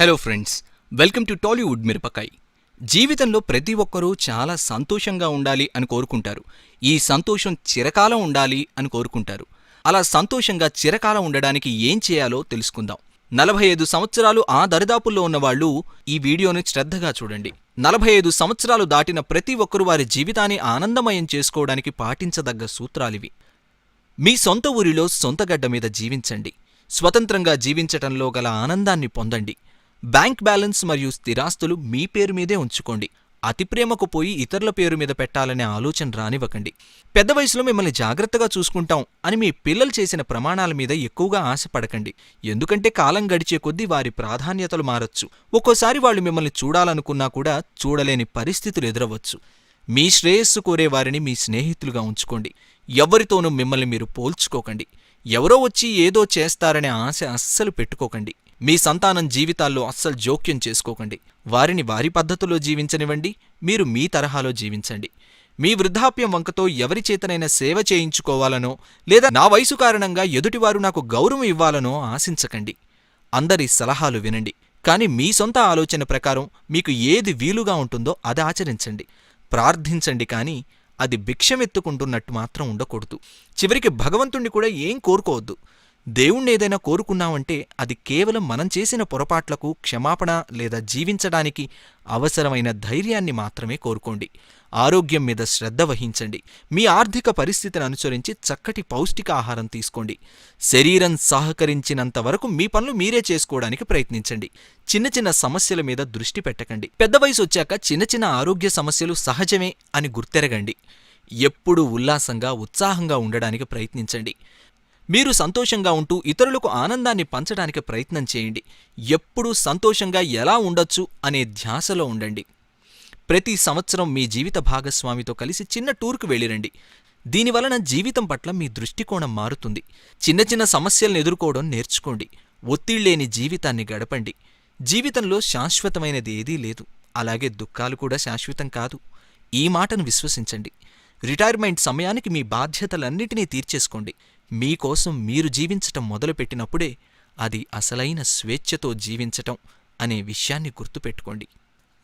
Hello friends welcome to Tollywood Mirapakay జీవితంలో ప్రతి ఒక్కరూ చాలా సంతోషంగా ఉండాలి అని కోరుకుంటారు. ఈ సంతోషం చిరకాలం ఉండాలి అని కోరుకుంటారు. అలా సంతోషంగా చిరకాలం ఉండడానికి ఏం చేయాలో తెలుసుకుందాం. నలభై ఐదు సంవత్సరాలు ఆ దరిదాపుల్లో ఉన్నవాళ్ళు ఈ వీడియోని శ్రద్ధగా చూడండి. నలభై ఐదు సంవత్సరాలు దాటిన ప్రతి ఒక్కరూ వారి జీవితాన్ని ఆనందమయం చేసుకోవడానికి పాటించదగ్గ సూత్రాలివి. మీ సొంత ఊరిలో సొంత గడ్డ మీద జీవించండి. స్వతంత్రంగా జీవించటంలో గల ఆనందాన్ని పొందండి. బ్యాంక్ బ్యాలెన్స్ మరియు స్థిరాస్తులు మీ పేరు మీదే ఉంచుకోండి. అతి ప్రేమకు పోయి ఇతరుల పేరు మీద పెట్టాలనే ఆలోచన రానివ్వకండి. పెద్ద వయసులో మిమ్మల్ని జాగ్రత్తగా చూసుకుంటాం అని మీ పిల్లలు చేసిన ప్రమాణాల మీద ఎక్కువగా ఆశపడకండి. ఎందుకంటే కాలం గడిచే కొద్దీ వారి ప్రాధాన్యతలు మారచ్చు. ఒక్కోసారి వాళ్ళు మిమ్మల్ని చూడాలనుకున్నా కూడా చూడలేని పరిస్థితులు ఎదురవచ్చు. మీ శ్రేయస్సు కోరే వారిని మీ స్నేహితులుగా ఉంచుకోండి. ఎవరితోనూ మిమ్మల్ని మీరు పోల్చుకోకండి. ఎవరో వచ్చి ఏదో చేస్తారనే ఆశ అస్సలు పెట్టుకోకండి. మీ సంతానం జీవితాల్లో అస్సలు జోక్యం చేసుకోకండి. వారిని వారి పద్ధతిలో జీవించనివ్వండి మీరు మీ తరహాలో జీవించండి. మీ వృద్ధాప్యం వంకతో ఎవరి చేతనైనా సేవ చేయించుకోవాలనో లేదా నా వయసు కారణంగా ఎదుటివారు నాకు గౌరవం ఇవ్వాలనో ఆశించకండి. అందరి సలహాలు వినండి. కానీ మీ సొంత ఆలోచన ప్రకారం మీకు ఏది వీలుగా ఉంటుందో అది ఆచరించండి. ప్రార్థించండి కానీ అది భిక్షమెత్తుకుంటున్నట్టు మాత్రం ఉండకూడదు. చివరికి భగవంతుణ్ణి కూడా ఏం కోరుకోవద్దు. దేవుణ్ణి ఏదైనా కోరుకున్నామంటే అది కేవలం మనం చేసిన పొరపాట్లకు క్షమాపణ లేదా జీవించడానికి అవసరమైన ధైర్యాన్ని మాత్రమే కోరుకోండి. ఆరోగ్యం మీద శ్రద్ధ వహించండి. మీ ఆర్థిక పరిస్థితిని అనుసరించి చక్కటి పౌష్టికాహారం తీసుకోండి. శరీరం సహకరించినంత వరకు మీ పనులు మీరే చేసుకోవడానికి ప్రయత్నించండి. చిన్న చిన్న సమస్యల మీద దృష్టి పెట్టకండి. పెద్ద వయసు వచ్చాక చిన్న చిన్న ఆరోగ్య సమస్యలు సహజమే అని గుర్తెరగండి. ఎప్పుడూ ఉల్లాసంగా ఉత్సాహంగా ఉండడానికి ప్రయత్నించండి. మీరు సంతోషంగా ఉంటూ ఇతరులకు ఆనందాన్ని పంచడానికి ప్రయత్నం చేయండి. ఎప్పుడూ సంతోషంగా ఎలా ఉండొచ్చు అనే ధ్యాసలో ఉండండి. ప్రతి సంవత్సరం మీ జీవిత భాగస్వామితో కలిసి చిన్న టూర్కు వెళ్ళిరండి. దీనివలన జీవితం పట్ల మీ దృష్టికోణం మారుతుంది. చిన్న చిన్న సమస్యలను ఎదుర్కోవడం నేర్చుకోండి. ఒత్తిళ్ళేని జీవితాన్ని గడపండి. జీవితంలో శాశ్వతమైనది ఏదీ లేదు. అలాగే దుఃఖాలు కూడా శాశ్వతం కాదు. ఈ మాటను విశ్వసించండి. రిటైర్మెంట్ సమయానికి మీ బాధ్యతలన్నిటినీ తీర్చేసుకోండి. మీకోసం మీరు జీవించటం మొదలుపెట్టినప్పుడే అది అసలైన స్వేచ్ఛతో జీవించటం అనే విషయాన్ని గుర్తుపెట్టుకోండి.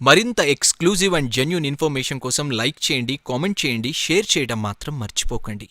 మరింత ఎక్స్క్లూజివ్ అండ్ జెన్యున్ ఇన్ఫర్మేషన్ కోసం లైక్ చేయండి కామెంట్ చేయండి షేర్ చేయడం మాత్రం మర్చిపోకండి.